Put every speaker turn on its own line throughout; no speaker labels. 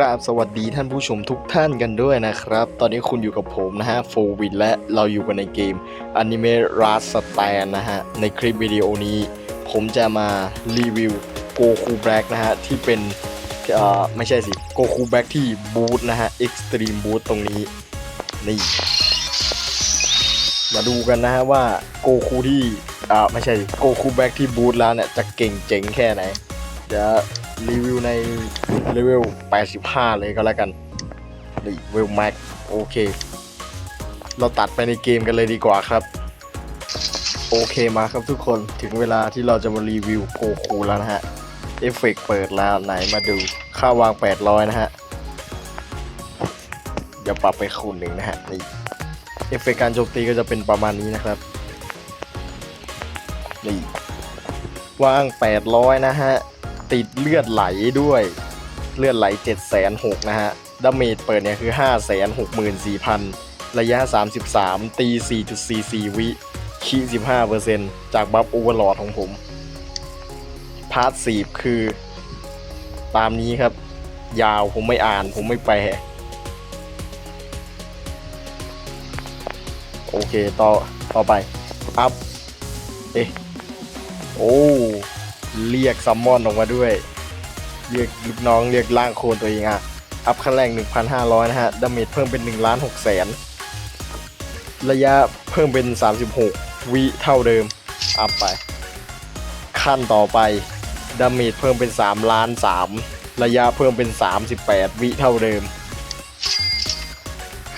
ราบสวัสดีท่านผู้ชมทุกท่านกันด้วยนะครับ ตอนนี้คุณอยู่กับผมนะฮะโฟวินและเราอยู่กันในเกม Anime Ras Stand นะฮะ ในคลิปวิดีโอนี้ ผมจะมารีวิวโกคูแบล็กนะฮะ ที่เป็นเอ่อไม่ใช่สิโกคูแบล็กที่บูทนะฮะ Extreme Boot ตรงนี้ นี่ มาดูกันนะฮะว่าโกคูที่อ่าไม่ใช่โกคูแบล็กที่บูทแล้วเนี่ยจะเก่งเจ๋งแค่ไหนเดี๋ยว รีวิวในเลเวล 85 เลยก็แล้วกันนี่เวลแม็กโอเค เราตัดไปในเกมกันเลยดีกว่าครับ โอเคมาครับทุกคนถึงเวลาที่เราจะมารีวิวโกคูแล้วนะฮะ เอฟเฟกต์เปิดแล้วไหนมาดู ค่าวาง 800 นะฮะเดี๋ยวปรับไปคูณหนึ่งนะฮะนี่เอฟเฟกต์การโจมตีก็จะเป็นประมาณนี้นะครับนี่วาง 800 นะฮะ ติดเลือดไหลด้วย เลือดไหล7 6 0 0 0นะฮะดาเมจเปิดเนี่ยคือ 5 6 4 0 0 0 ระยะ 33 ตี 4.44 วิคี15%จากบัฟโอเวอร์ลอดของผม พาร์ทสีคือ ตามนี้ครับ ยาวผมไม่อ่านผมไม่แปลโอเค ต่อ ต่อไป อัพ เอ๊ะ โอ้ เรียกซัมมอนออกมาด้วย เรียกลูกน้องเรียกร่างโคลนตัวเองอะอัพขั้นแรง 1,500 นะฮะ ดาเมจเพิ่มเป็น1ล้าน6แสน ระยะเพิ่มเป็น 36 วิเท่าเดิม อัพไป ขั้นต่อไป ดาเมจเพิ่มเป็น3ล้าน3ระยะเพิ่มเป็น 38 วิเท่าเดิม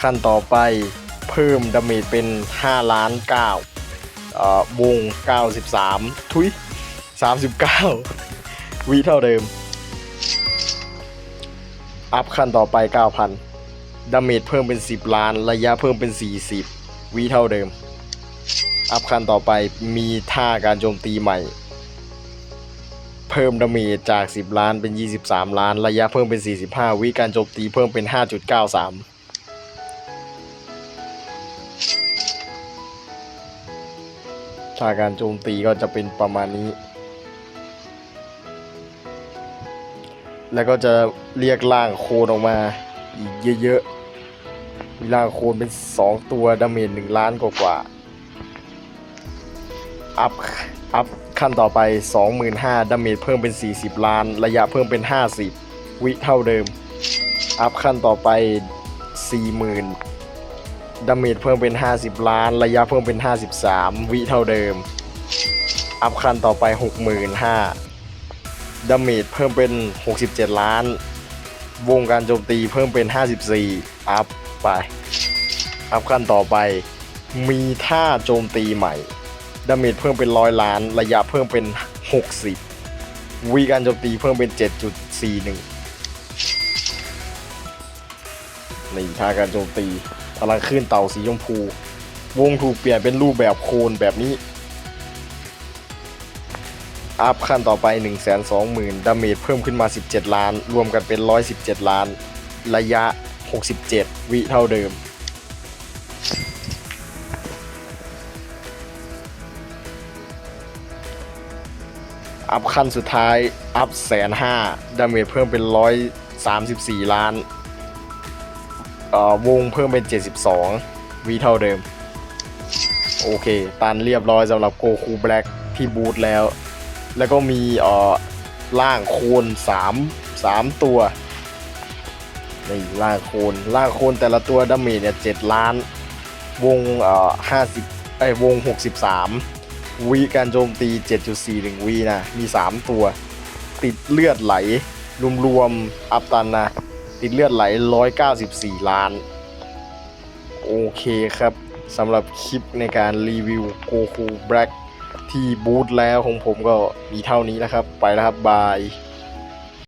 ขั้นต่อไปเพิ่มดาเมจเป็น5ล้าน9เอ่อวง 93 ทุย 39วิเท่าเดิม อัพขั้นต่อไป 9,000 ดาเมจเพิ่มเป็น 10 ล้าน ระยะเพิ่มเป็น 40วิเท่าเดิม อัพขั้นต่อไปมีท่าการโจมตีใหม่ เพิ่มดาเมจจาก 10 ล้านเป็น 23 ล้าน ระยะเพิ่มเป็น 45วิการโจมตีเพิ่มเป็น 5.93ถ้าการโจมตีก็จะเป็นประมาณนี้ แล้วก็จะเรียกร่างโคนออกมาอีกเยอะๆ มีร่างโคนเป็น 2 ตัวดาเมจ1ล้านกว่าๆ อัพ อัพขั้นต่อไป 25,000ดาเมจเพิ่มเป็น 40 ล้าน ระยะเพิ่มเป็น 50 วิเท่าเดิม อัพขั้นต่อไป 40,000ดาเมจเพิ่มเป็น 50 ล้าน ระยะเพิ่มเป็น 53 วิเท่าเดิม อัพขั้นต่อไป 65,000 ดาเมจเพิ่มเป็น 67 ล้าน วงการโจมตีเพิ่มเป็น 54 อัพไป อัพขั้นต่อไป มีท่าโจมตีใหม่ ดาเมจเพิ่มเป็น100ล้าน ระยะเพิ่มเป็น 60วิการโจมตีเพิ่มเป็น 7.41นี่ท่าการโจมตีพลังคลื่นเต่าสีชมพู วงถูกเปลี่ยนเป็นรูปแบบโคนแบบนี้ อัพขั้นต่อไป 1 2 0 0 0 0ดาเมจเพิ่มขึ้นมา 17 ล้าน รวมกันเป็น 117 ล้าน ระยะ 67 วิเท่าเดิม อัพขั้นสุดท้าย อัพแสนห้าดาเมจเพิ่มเป็น 134 ล้านอ่อวงเพิ่มเป็น 72วีเท่าเดิม โอเค ตันเรียบร้อยสำหรับโกคูแบล็กที่บูทแล้ว แล้วก็มีเอ่อล่างโคน3 3ตัวนี่ล่างโคนล่างโคนแต่ละตัวดาเมจเนี่ย7ล้าน วงเอ่อ50ไอ้ยวง63วีการโจมตี 7.41วีนะ มี 3 ตัว ติดเลือดไหล รวมๆ อัพตันนะ ติดเลือดไหล 194 ล้าน โอเคครับสำหรับคลิปในการรีวิวโกคูแบล็ก ที่บูธแล้วของผมก็มีเท่านี้นะครับ ไปแล้วครับบาย